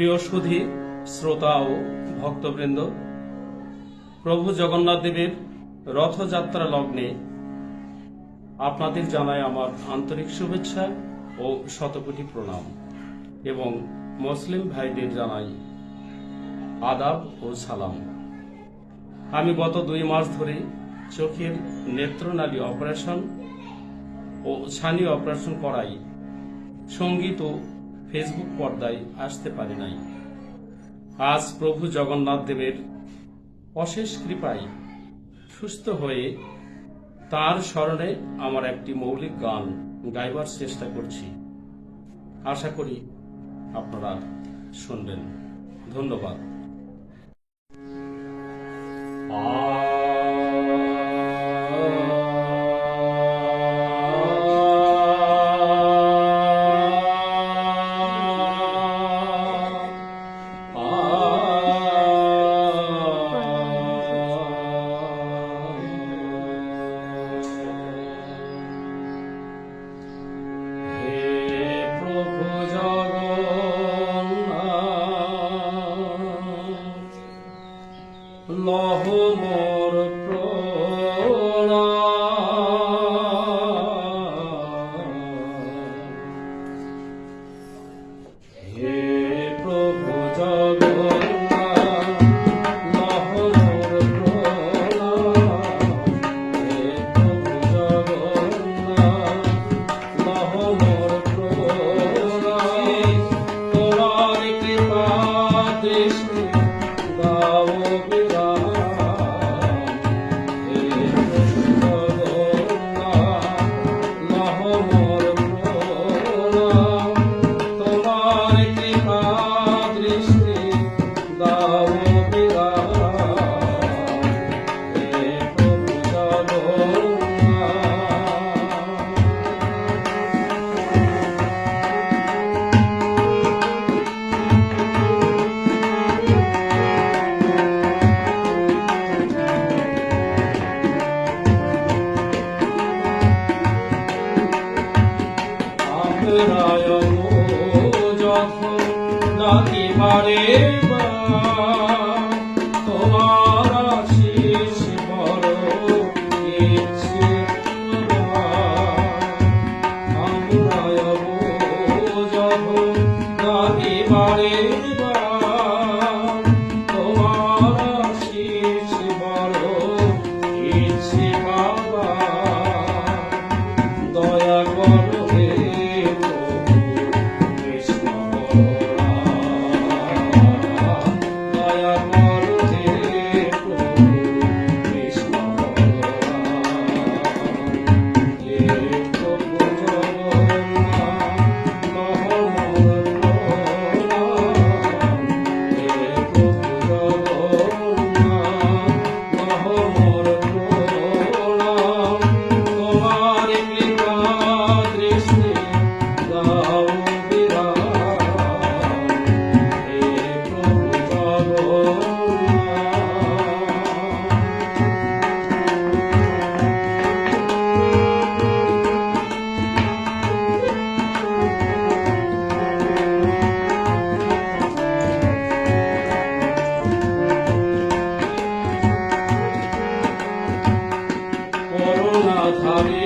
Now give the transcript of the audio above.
প্রিয় সুধী শ্রোতা ও ভক্তবৃন্দ, প্রভু জগন্নাথ দেবের রথযাত্রা লগ্নে আপনাদের জানাই আমার আন্তরিক শুভেচ্ছা ও শতকোটি প্রণাম এবং মুসলিম ভাইদের জানাই আদাব ও সালাম। আমি গত দুই মাস ধরে চোখের নেত্রনালী অপারেশন ও ছানি অপারেশন করাই সংগীত ও ফেসবুক পর্দায় আসতে পারে নাই। আজ প্রভু জগন্নাথ দেবের অশেষ কৃপায় সুস্থ হয়ে তার স্মরণে আমার একটি মৌলিক গান গাইবার চেষ্টা করছি। আশা করি আপনারা শুনবেন। ধন্যবাদ। লহ মোর প্রণাম। ডাকি বারে তোমার Hare